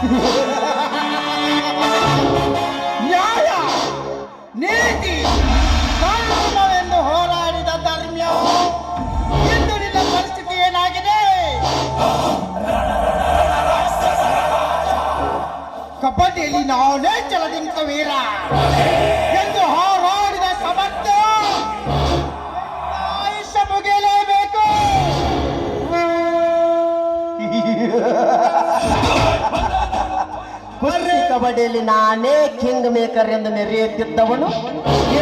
ನ್ಯಾಯ, ನೀತಿ ಕಾನೂನವೆಂದು ಹೋರಾಡಿದ ಧರ್ಮ್ಯ ಹಿಂದುಳಿದ ಪರಿಸ್ಥಿತಿ ಏನಾಗಿದೆ? ಕಬಡ್ಡಿಯಲ್ಲಿ ನಾನೇ ಚಲದಿಂತ ವೀರ ಎಂದು ಹೋರಾಡಿದ ಸಮರ್ಥ ಆಯುಷ್ಯ ಮುಗಿಯಲೇಬೇಕು. ಕುಸ್ತಿ ಕಬಡ್ಡಿಯಲ್ಲಿ ನಾನೇ ಕಿಂಗ್ ಮೇಕರ್ ಎಂದು ಮೆರೆಯುತ್ತಿದ್ದವನು.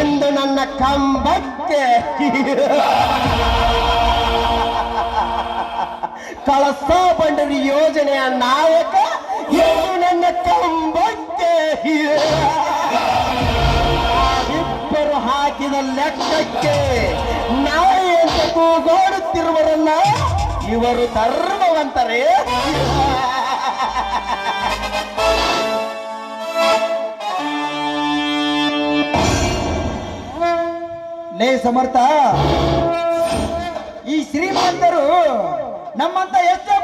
ಎಂದು ನನ್ನ ಕಂಬಕ್ಕೆ ಕಳಸಾ ಬಂಡರಿ ಯೋಜನೆಯ ನಾಯಕ ಇಂದು ನನ್ನ ಕಂಬಕ್ಕೆ ಇಬ್ಬರು ಹಾಕಿದ ಲೆಕ್ಕಕ್ಕೆ ನಾಯಿ ಅಂತ ಕೂಗೋಡುತ್ತಿರುವರನ್ನ ಇವರು ಧರ್ಮವಂತರೇ. ಲೇ ಸಮರ್ಥ ಈ ಶ್ರೀಮಂತರು ನಮ್ಮಂತ ಎಷ್ಟೋ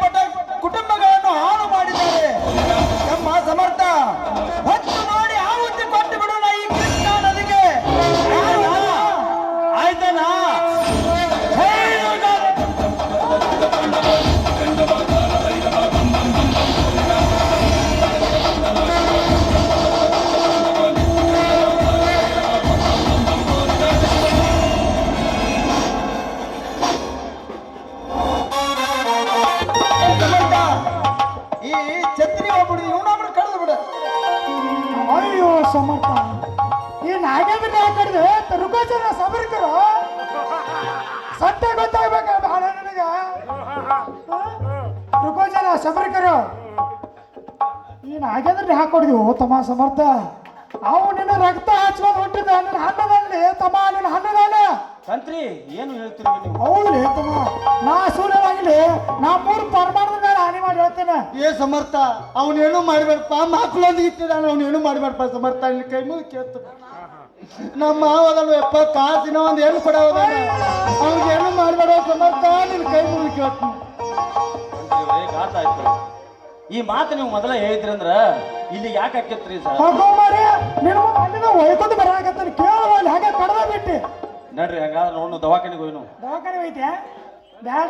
ಅಯ್ಯೋ ಸಮರ್ಥ. ಈ ನಾಗೇಂದ್ರ ಯಾಕಂದ್ರೆ ರುಕೋಚನ ಸಬರ್ಕರು ಸತ್ಯ ಗೊತ್ತಾಗ್ಬೇಕ ಬಹಳ ನನಗ? ರುಕೋಚನ ಸಮರ್ಕರು ಈ ನಾಗೇಂದ್ರ ಹಾಕೊಡಿದ್ವು ತಮ್ಮ ಸಮರ್ಥ. ಅವು ನಿನ್ನ ರಕ್ತ ಹಚ್ಕೊಂಡು ಹೊಂಟಿದ್ದ ನಿನ್ನ ಹಣ್ಣದಲ್ಲಿ ತಮ್ಮ ನಿನ್ನ ಹಣ್ಣದಾನ ತಂತ್ರಿ ಏನು ಹೇಳ್ತೀರಿ ನೀವು? ಹೌದ್ರಿ ತಮ್ಮ. ನಾ ಸೂರ್ಯನಾಗಲಿ ನಾ ಮೂರು ಪರಮಾಣದ ಏ ಸಮರ್ಥ ಅವನೇನು ಮಾಡ್ಬೇಡಪ್ಪ. ಮಕ್ಕಳೊಂದಿಗೆ ಇಟ್ಟಿದ್ದಾನೆ ಅವನೇನು ಮಾಡ್ಬೇಡಪ್ಪ ಸಮರ್ಥ. ಇಲ್ಲಿ ಕೈ ಮುಗಿ ಕೇಳ್ತು. ನಮ್ಮ ಮಾವದಲ್ಲ ಯಪ್ಪ ಕಾಸಿನ ಒಂದು ಏನು ಕೊಡ ಅವ್ನಿಗೆ ಏನು ಮಾಡ್ಬೇಡ ಸಮರ್ಥ. ನಿನ್ ಕೈ ಮುಗಿ ಕೇಳ್ತೀನಿ ಈ ಮಾತು ನೀವು ಮೊದಲ ಹೇಳಿದ್ರಂದ್ರ ಇಲ್ಲಿ ಯಾಕೆ ಹಾಕಿತ್ರಿ ಸರ್? ಹೋಗೋಮಾರಿ ನೀನು ಅಲ್ಲಿಂದ ಒಯ್ಕೊಂಡು ಬರಾಕತ್ತಾನೆ ಕೇಳಲ್ಲ ಹಾಗೆ ಕಡದ ಬಿಟ್ಟು. ನಡ್ರಿ ಹಂಗಾದ್ರೆ ನೋಡು ದವಾಖಾನೆಗೆ ಹೋಯ್ನು. ದವಾಖಾನೆ ಐತೆ ಬ್ಯಾಡ.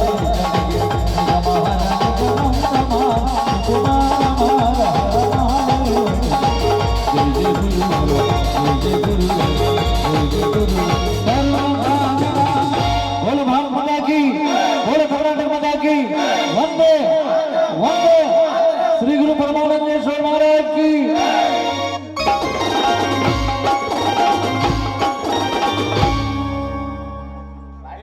ಆಗಬೇಕಾಗಿ ಒಂದೇ